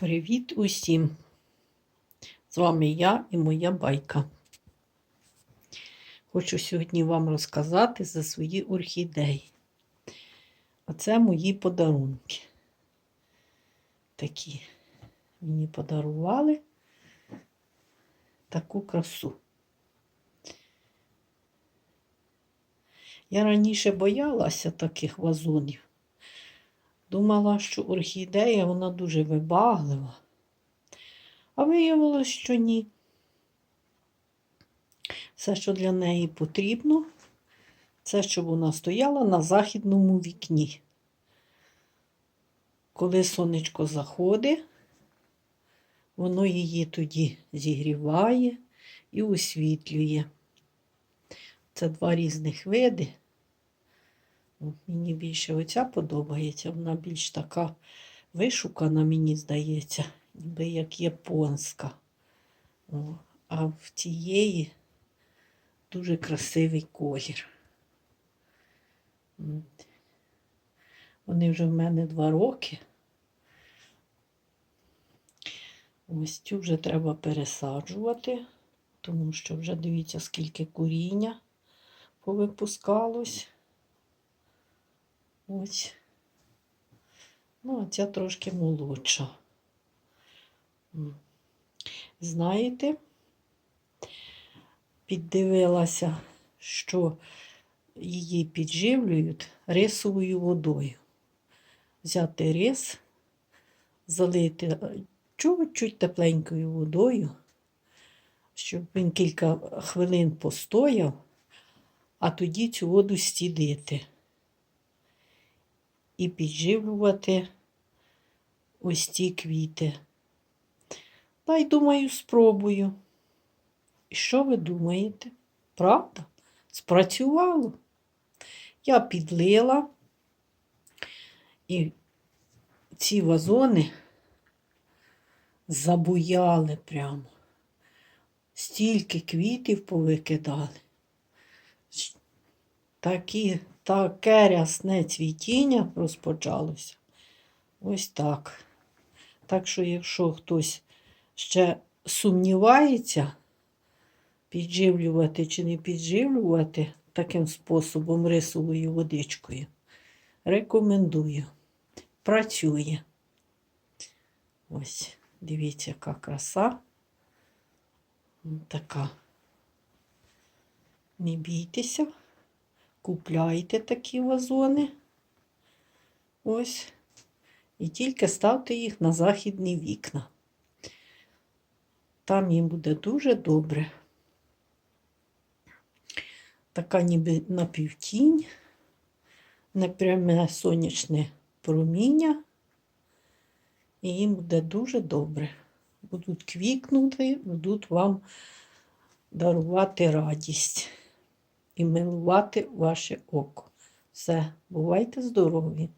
Привіт усім! З вами я і моя байка. Хочу сьогодні вам розказати за свої орхідеї. Оце мої подарунки. Такі мені подарували таку красу. Я раніше боялася таких вазонів. Думала, що орхідея вона дуже вибаглива. А виявилось, що ні. Все, що для неї потрібно, це щоб вона стояла на західному вікні. Коли сонечко заходить, воно її тоді зігріває і освітлює. Це два різних види. Мені більше оця подобається, вона більш така вишукана, мені здається, ніби як японська. О, а в тієї дуже красивий колір. Вони вже в мене два роки. Ось цю вже треба пересаджувати, тому що вже дивіться, скільки куріння повипускалось. Ось. Ну, а ця трошки молодша. Знаєте, піддивилася, що її підживлюють рисовою водою. Взяти рис, залити е, чуть-чуть тепленькою водою, щоб він кілька хвилин постояв, а тоді цю воду стідити і підживлювати ось ці квіти. Та й думаю, спробую. І що ви думаєте? Правда? Спрацювало. Я підлила і ці вазони забуяли прямо. Стільки квітів повикидали. Такі, таке рясне цвітіння розпочалося. Ось так. Так що, якщо хтось ще сумнівається, підживлювати чи не підживлювати таким способом рисовою водичкою, рекомендую. Працює. Ось, дивіться, яка краса. Така. Не бійтеся. Купляйте такі вазони. Ось. І тільки ставте їх на західні вікна. Там їм буде дуже добре. Така ніби напівтінь, непряме сонячне проміння. І їм буде дуже добре. Будуть квікнути, будуть вам дарувати радість і милувати ваше око. Все, бувайте здорові!